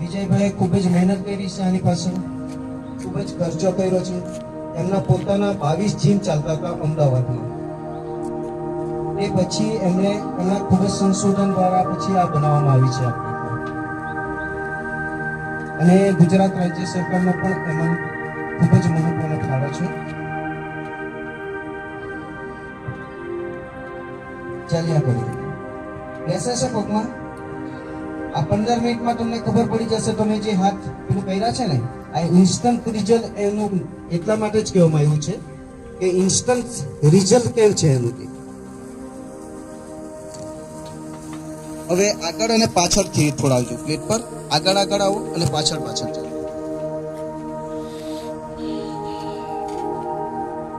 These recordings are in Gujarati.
વિજયભાઈ ખૂબ જ મહેનત કરી છે આની પાછળ. ખૂબ જ ખર્ચો કર્યો છે. એમના પોતાના બાવીસ જીમ ચાલતા હતા અમદાવાદમાં. એ પછી એમણે એમના ખૂબ જ સંશોધન દ્વારા પછી આ બનાવવામાં આવી છે. અને ગુજરાત રાજ્ય સરકારનો પણ એમાં ખૂબ જ મહત્વનો ફાળો છે. ચાલ્યા કરી. બેસે છે પગમાં? આ પંદર મિનિટમાં તમને ખબર પડી જશે, તમે જે હાથ પેલું પહેર્યા છે ને, આ ઇન્સ્ટન્ટ રિઝલ્ટ એનું એટલા માટે જ કહેવામાં આવ્યું છે કે ઇન્સ્ટન્ટ રિઝલ્ટ કેમ છે એનું. હવે આગળ અને પાછળથી થોડા આવજો. પ્લેટ પર આગળ આગળ આવો અને પાછળ પાછળ જાઓ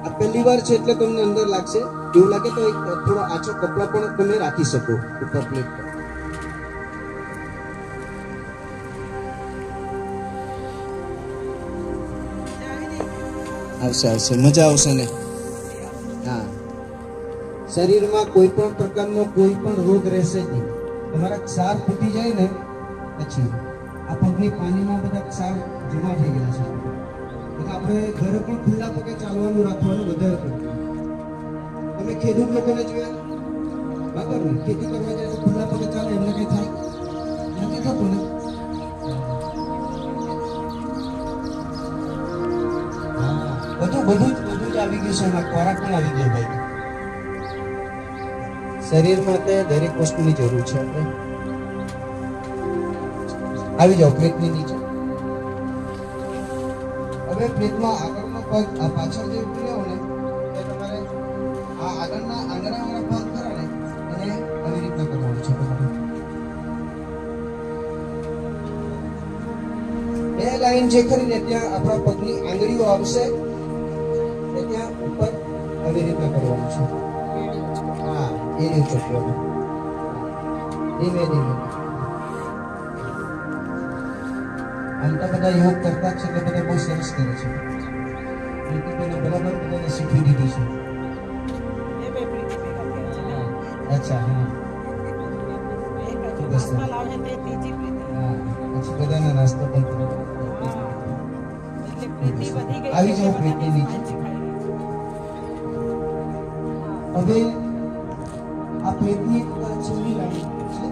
આ પહેલી વાર છે એટલે તમને અંદર લાગશે. એવું લાગે તો એક થોડો આછો કપડા પણ તમે રાખી શકો ઉપર પ્લેટ પર. આવશે આવશે. મજા આવશે ને? હા. શરીરમાં કોઈ પણ પ્રકારનો કોઈ પણ રોગ રહેશે જ નહીં. તમારા ક્ષાર ફૂટી જાય ને, પછી આ પગની પાણીમાં બધા ક્ષાર જમા થઈ ગયા છે. એટલે આપણે ઘરે પણ ખુલ્લા પગે ચાલવાનું રાખવાનું વધારે પડતું તમે ખેડૂત લોકોને જોયા? બરાબર ને? ખેતી કરવા જાય તો ખુલ્લા પગે ચાલે, એમને કઈ થાય? નથી થતું ને? બધું જ બધું જ આવી ગયું છે. એમાં ખોરાક પણ આવી ગયો ભાઈ. શરીર માટે દરેક વસ્તુની જરૂર છે આપણે. આવી જાઓ પ્લેટની નીચે. હવે પ્લેટમાં આગળનો પગ આ પાછળ જે ઉતર્યો ને, એ તમારે આ આગળના આંગળાવાળા પગ ખરા ને એને આવી રીતના કરવાનું છે તમારે. બે લાઈન જે ખરી ને ત્યાં આપણા પગની આંગળીઓ આવશે. છે હા એ રીતે કરવાનું ધીમે ધીમે આમ તો બધા યોગ કરતા છે એટલે બધા બહુ સરસ કરે છે બરાબર બધાને શીખવી દીધી છે. અચ્છા હા પછી બધાને નાસ્તો પણ આવી જાઓ પ્રીતિ નીચે. હવે આ પ્લેટની એક છેલ્લી લાઈન છે.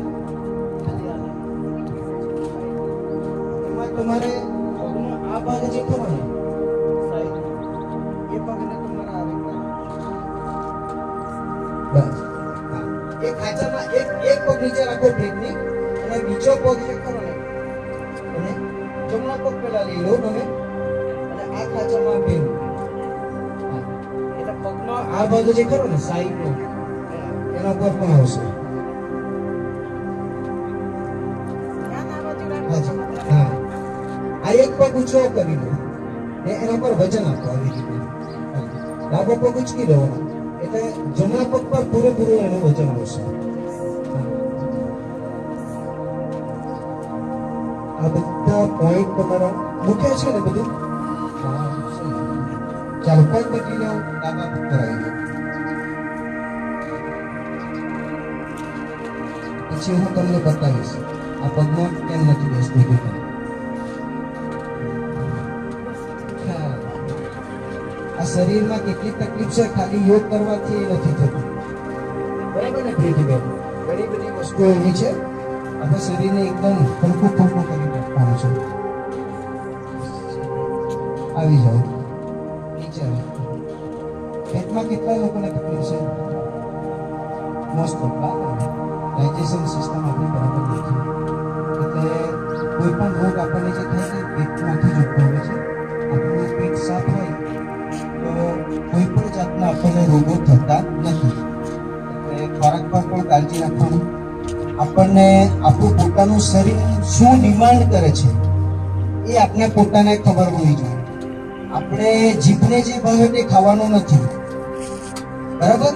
એમાં તમારે આ ભાગ જે ખબર એ પગને તમારે આ બસ. એક ખાંચામાં એક એક પગ નીચે રાખો પ્લેટની અને બીજો પગ જે ખરો ને જમણો પગ પેલા લઈ લો તમે અને આ ખાંચામાં પગનો આ બાજુ જે કરો ને સાઈડનો એના પર પણ આવશે. હા. આ એક પગ ઊંચો કરી ને એના પર વજન આપો આવી રીતે. ડાબો પગ ઉચકી લેવાનો એટલે જમણા પગ પર પૂરેપૂરું એનું વજન આવશે. આ બધા પોઈન્ટ તમારા મૂક્યા છે ને બધું? હા. ચાલો પગ બદલી લો ડાબા પર આવી જાઓ પછી હું તમને બતાવીશ આ પગમાં કેમ નથી બેસતી ગયું. આ શરીરમાં કેટલી તકલીફ છે, ખાલી યોગ કરવાથી એ નથી થતું. બરાબર ને? પ્રીતિબેન ઘણી બધી વસ્તુઓ એવી છે આપણે શરીરને એકદમ હલકું ફૂલકું કરી નાખવાનું છે. આવી જાઓ. પેટમાં કેટલા લોકોને તકલીફ છે મોસ્ટ ઓફ ડાયજેશન સિસ્ટમ આપણી બરાબર નથી એટલે કોઈ પણ રોગ આપણને જે થાય છે પેટમાંથી જ ઉદ્ભવે છે આપણું પેટ સાફ હોય તો કોઈ પણ જાતના આપણને રોગો થતા નથી એટલે ખોરાક પર પણ કાળજી રાખવાની આપણને આપણું પોતાનું શરીર શું ડિમાન્ડ કરે છે એ આપણે પોતાને ખબર હોવી જોઈએ આપણે જીભને જે ભાવે તે ખાવાનું નથી બરાબર?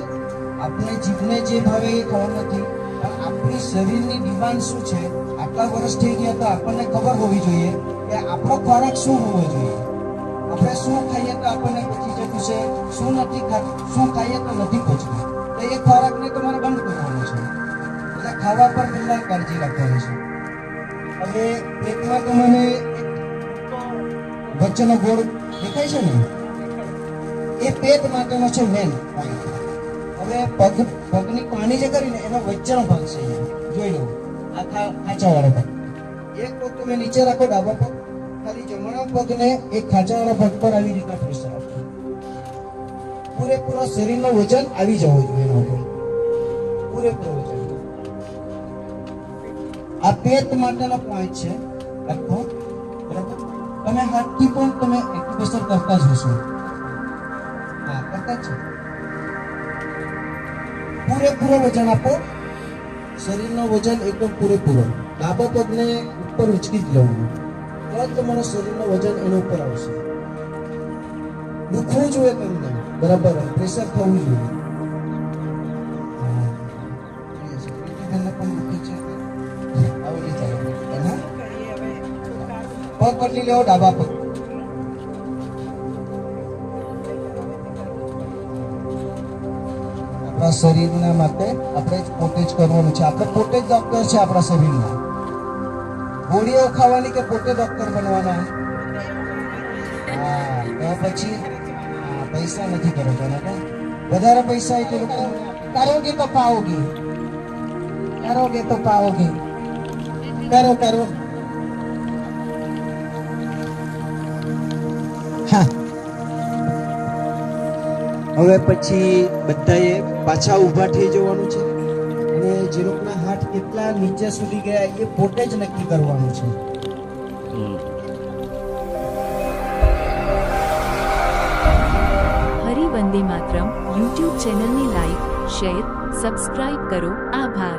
આપણે જીભને જે ભાવે એ ખબર નથી. પણ આપણી શરીરની ડિમાન્ડ શું છે? આટલા વર્ષ થઈ ગયા તો આપણને ખબર હોવી જોઈએ કે આપણો ખોરાક શું હોવો જોઈએ. આપણે શું ખાઈએ તો આપણને પચી જતું છે? શું નથી ખાતું? શું ખાઈએ તો નથી પચતું? તો એ ખોરાકને તમારે બંધ કરવાનો છે. એટલે ખાવા પર પહેલાં કાળજી રાખવાની છે? હવે પેટમાં તો મને વચ્ચેનો ગોળ દેખાય છે ને? એ પેટ માટેનો છે મેન હવે પગ, પગની પાણી જે કરીને એનો વચ્ચેનો ભાગ છે જોઈ લો, આખા ખાંચાવાળો પગ. એક પગ તમે નીચે રાખો ડાબો પગ, ખાલી જમણા પગને એક ખાંચાવાળા પગ પર આવી રીતે પ્રેશર આપો. પૂરેપૂરો શરીરનો વજન આવી જવો જોઈએ એના પૂરેપૂરો વજન. આ પેટ માટેનો પોઈન્ટ છે. આખો બરાબર? તમે હાથથી પણ તમે એક્યુપ્રેશર કરતા જ હશો. કરતા છો પૂરેપૂરો વજન આપો શરીરનો વજન એકદમ પૂરેપૂરો ડાબા પગને ઉપર ઉચકી જ લેવાનું તો જ તમારો શરીરનો વજન એના ઉપર આવશે દુખવું જોઈએ તમને બરાબર પ્રેશર થવું જોઈએ. પગ બદલી લેવો ડાબા પગ આપણા શરીરના માટે આપણે જ પોતે જ કરવાનું છે. આપણે પોતે જ ડોક્ટર છે આપણા શરીરના. ગોળીઓ ખાવાની કે પોતે ડોક્ટર બનવાના? હા, તો પછી પૈસા નથી કરવાના વધારે પૈસા એટલે લોકો કરોગે તો પાઓગે કરોગે તો પાઓગે કરો કરો. હા. હવે પછી બધાએ પાછા ઊભા થઈ જવાનું છે. અને જે લોકોના હાથ કેટલા નીચે સુધી ગયા એ પોતે જ નક્કી કરવાનું છે. હરિ માત્રમ યુટ્યુબ ચેનલને લાઈક, શેર, સબસ્ક્રાઇબ કરો. આભાર.